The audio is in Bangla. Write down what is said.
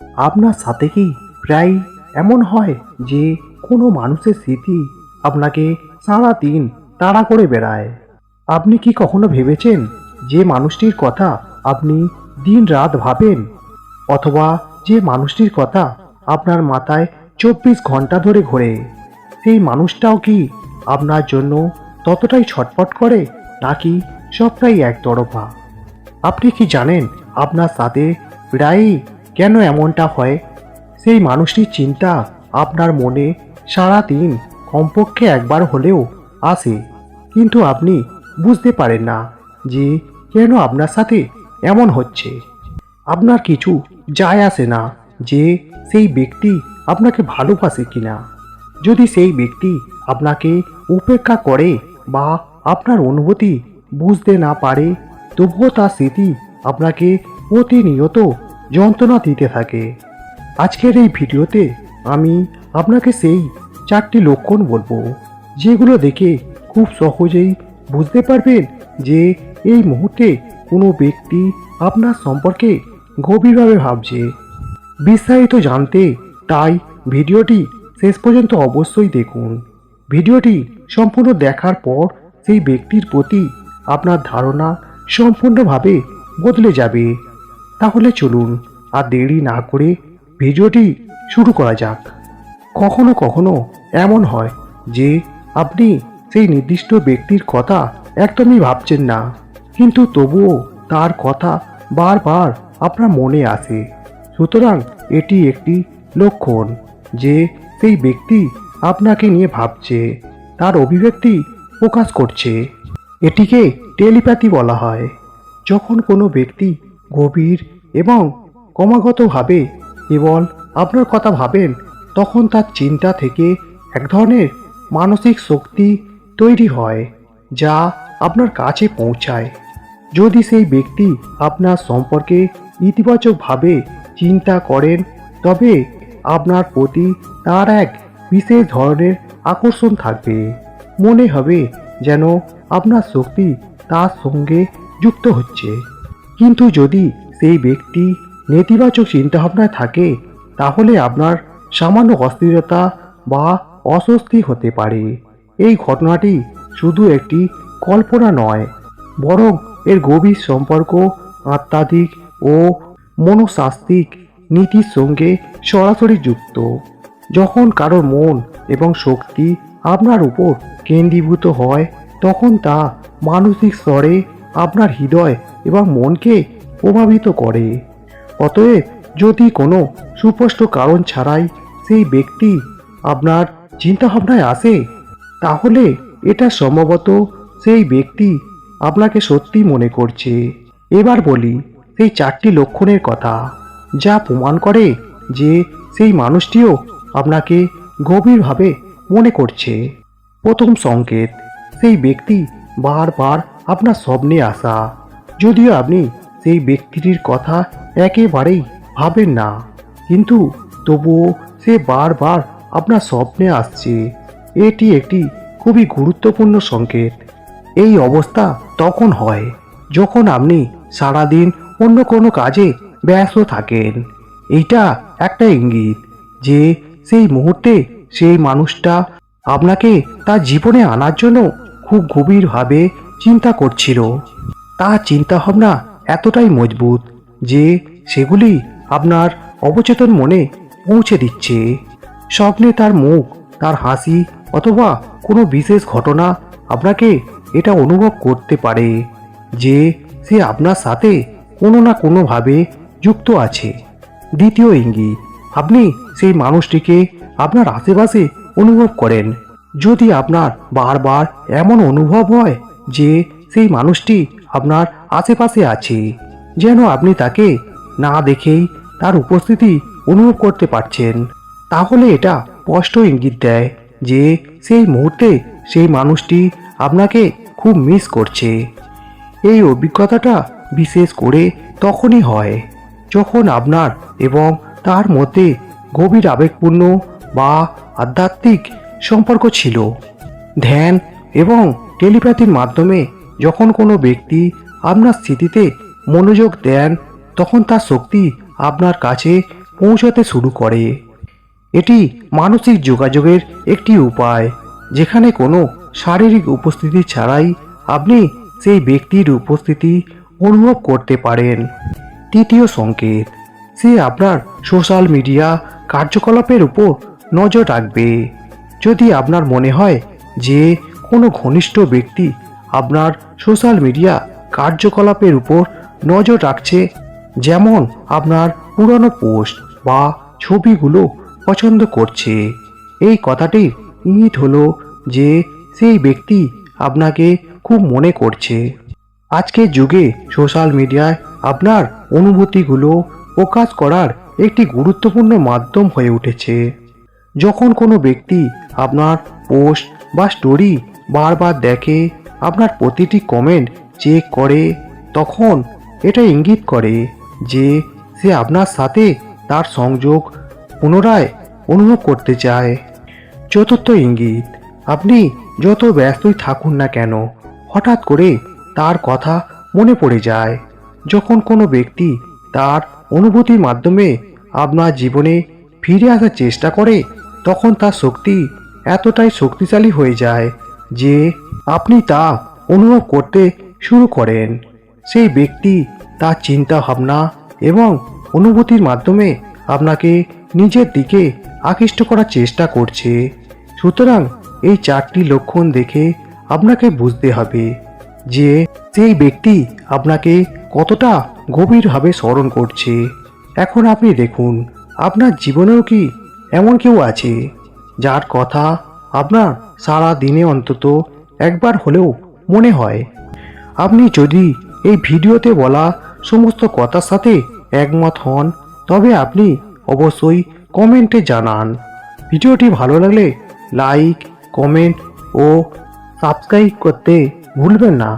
আপনার সাথে কি প্রায় এমন হয় যে কোনো মানুষের স্মৃতি আপনাকে সারা দিন তাড়া করে বেড়ায়? আপনি কি কখনো ভেবেছেন যে মানুষটির কথা আপনি দিন রাত ভাবেন? অথবা যে মানুষটির কথা আপনার মাথায় চব্বিশ ঘণ্টা ধরে ঘোরে, সেই মানুষটাও কি আপনার জন্য ততটাই ছটফট করে, নাকি সবটাই একতরফা আপনি কি জানেন আপনার সাথে প্রায়ই কেন এমনটা হয়? সেই মানুষটির চিন্তা আপনার মনে সারা দিন কমপক্ষে একবার হলেও আসে। কিন্তু আপনি বুঝতে পারেন না যে কেন আপনার সাথে এমন হচ্ছে। আপনার কিছু যায় আসে না যে সেই ব্যক্তি আপনাকে ভালোবাসে কিনা। যদি সেই ব্যক্তি আপনাকে উপেক্ষা করে বা আপনার অনুভূতি বুঝতে না পারে, তবুও তার স্মৃতি আপনাকে প্রতিনিয়ত যন্ত্রণা দিতে থাকে। আজকের এই ভিডিওতে আমি আপনাকে সেই চারটি লক্ষণ বলব, যেগুলো দেখে খুব সহজেই বুঝতে পারবেন যে এই মুহূর্তে কোনো ব্যক্তি আপনার সম্পর্কে গভীরভাবে ভাবছে। বিস্তারিত জানতে তাই ভিডিওটি শেষ পর্যন্ত অবশ্যই দেখুন। ভিডিওটি সম্পূর্ণ দেখার পর সেই ব্যক্তির প্রতি আপনার ধারণা সম্পূর্ণভাবে বদলে যাবে। তাহলে চলুন আর দেরি না করে ভিডিওটি শুরু করা যাক। কখনো কখনো এমন হয় যে আপনি সেই নির্দিষ্ট ব্যক্তির কথা একদমই ভাবছেন না, কিন্তু তবুও তার কথা বারবার আপনার মনে আসে। সুতরাং এটি একটি লক্ষণ যে সেই ব্যক্তি আপনাকে নিয়ে ভাবছে, তার অভিব্যক্তি প্রকাশ করছে। এটিকে টেলিপ্যাথি বলা হয়। যখন কোনো ব্যক্তি গভীর এবং ক্রমাগতভাবে কেবল আপনার কথা ভাবেন, তখন তার চিন্তা থেকে এক ধরনের মানসিক শক্তি তৈরি হয়, যা আপনার কাছে পৌঁছায়। যদি সেই ব্যক্তি আপনার সম্পর্কে ইতিবাচকভাবে চিন্তা করেন, তবে আপনার প্রতি তার এক বিশেষ ধরনের আকর্ষণ থাকবে। মনে হবে যেন আপনার শক্তি তার সঙ্গে যুক্ত হচ্ছে। কিন্তু যদি সেই ব্যক্তি নেতিবাচক চিন্তাভাবনায় থাকে, তাহলে আপনার সামান্য অস্থিরতা বা অস্বস্তি হতে পারে। এই ঘটনাটি শুধু একটি কল্পনা নয়, বরং এর গভীর সম্পর্ক আত্মাধিক ও মনস্তাত্ত্বিক নীতির সঙ্গে সরাসরি যুক্ত। যখন কারও মন এবং শক্তি আপনার উপর কেন্দ্রীভূত হয়, তখন তা মানসিক স্তরে আপনার হৃদয় এবং মনকে প্রভাবিত করে। অতএব যদি কোনো সুস্পষ্ট কারণ ছাড়াই সেই ব্যক্তি আপনার চিন্তাভাবনায় আসে, তাহলে এটা সম্ভবত সেই ব্যক্তি আপনাকে সত্যি মনে করছে। এবার বলি সেই চারটি লক্ষণের কথা, যা প্রমাণ করে যে সেই মানুষটিও আপনাকে গভীরভাবে মনে করছে। প্রথম সংকেত, সেই ব্যক্তি বারবার আপনার স্বপ্নে আসা। যদিও আপনি সেই ব্যক্তিটির কথা একেবারেই ভাবেন না, কিন্তু তবুও সে বারবার আপনার স্বপ্নে আসছে। এটি একটি খুবই গুরুত্বপূর্ণ সংকেত। এই অবস্থা তখন হয়, যখন আপনি সারাদিন অন্য কোনো কাজে ব্যস্ত থাকেন। এইটা একটা ইঙ্গিত যে সেই মুহূর্তে সেই মানুষটা আপনাকে তার জীবনে আনার জন্য খুব গভীরভাবে চিন্তা করছিল। তার চিন্তাভাবনা এতটাই মজবুত যে সেগুলি আপনার অবচেতন মনে পৌঁছে দিচ্ছে। স্বপ্নে তার মুখ, তার হাসি অথবা কোনো বিশেষ ঘটনা আপনাকে এটা অনুভব করতে পারে যে সে আপনার সাথে কোনো না কোনোভাবে যুক্ত আছে। দ্বিতীয় ইঙ্গিত, আপনি সেই মানুষটিকে আপনার আশেপাশে অনুভব করেন। যদি আপনার বারবার এমন অনুভব হয় যে সেই মানুষটি আপনার আশেপাশে আছে, যেন আপনি তাকে না দেখেই তার উপস্থিতি অনুভব করতে পারছেন। তাহলে এটা স্পষ্ট ইঙ্গিত দেয় যে সেই মুহূর্তে সেই মানুষটি আপনাকে খুব মিস করছে। এই অভিজ্ঞতাটা বিশেষ করে তখনই হয় যখন আপনার এবং তার মধ্যে গভীর আবেগপূর্ণ বা আধ্যাত্মিক সম্পর্ক ছিল। ধ্যান এবং টেলিপ্যাথির মাধ্যমে যখন কোনো ব্যক্তি আপনার স্থিতিতে মনোযোগ দেন, তখন তার শক্তি আপনার কাছে পৌঁছাতে শুরু করে। এটি মানসিক যোগাযোগের একটি উপায়, যেখানে কোনো শারীরিক উপস্থিতি ছাড়াই আপনি সেই ব্যক্তির উপস্থিতি অনুভব করতে পারেন। তৃতীয় সংকেত, সে আপনার সোশ্যাল মিডিয়া কার্যকলাপের উপর নজর রাখবে। যদি আপনার মনে হয় যে কোনো ঘনিষ্ঠ ব্যক্তি আপনার সোশ্যাল মিডিয়া কার্যকলাপের উপর নজর রাখছে, যেমন আপনার পুরনো পোস্ট বা ছবিগুলো পছন্দ করছে। এই কথাটির ইঙ্গিত হলো যে সেই ব্যক্তি আপনাকে খুব মনে করছে। আজকের যুগে সোশ্যাল মিডিয়ায় আপনার অনুভূতিগুলো প্রকাশ করার একটি গুরুত্বপূর্ণ মাধ্যম হয়ে উঠেছে। যখন কোনো ব্যক্তি আপনার পোস্ট বা স্টোরি বারবার দেখে আপনার প্রতিটি কমেন্ট চেক করে, তখন এটা ইঙ্গিত করে যে সে আপনার সাথে তার সংযোগ পুনরায় অনুভব করতে চায়। চতুর্থ ইঙ্গিত, আপনি যত ব্যস্তই থাকুন না কেন, হঠাৎ করে তার কথা মনে পড়ে যায়। যখন কোনো ব্যক্তি তার অনুভূতির মাধ্যমে আপনার জীবনে ফিরে আসার চেষ্টা করে, তখন তার শক্তি এতটাই শক্তিশালী হয়ে যায় যে আপনি তা অনুভব করতে শুরু করেন। সেই ব্যক্তি তার চিন্তা ভাবনা এবং অনুভূতির মাধ্যমে আপনাকে নিজের দিকে আকৃষ্ট করার চেষ্টা করছে। সুতরাং এই চারটি লক্ষণ দেখে আপনাকে বুঝতে হবে যে সেই ব্যক্তি আপনাকে কতটা গভীরভাবে স্মরণ করছে। এখন আপনি দেখুন, আপনার জীবনেও কি এমন কেউ আছে যার কথা আপনার সারা দিনে অন্তত একবার হলেও মনে হয়। আপনি যদি এই ভিডিওতে বলা সমস্ত কথার সাথে একমত হন, তবে আপনি অবশ্যই কমেন্টে জানান। ভিডিওটি ভালো লাগলে লাইক, কমেন্ট ও সাবস্ক্রাইব করতে ভুলবেন না।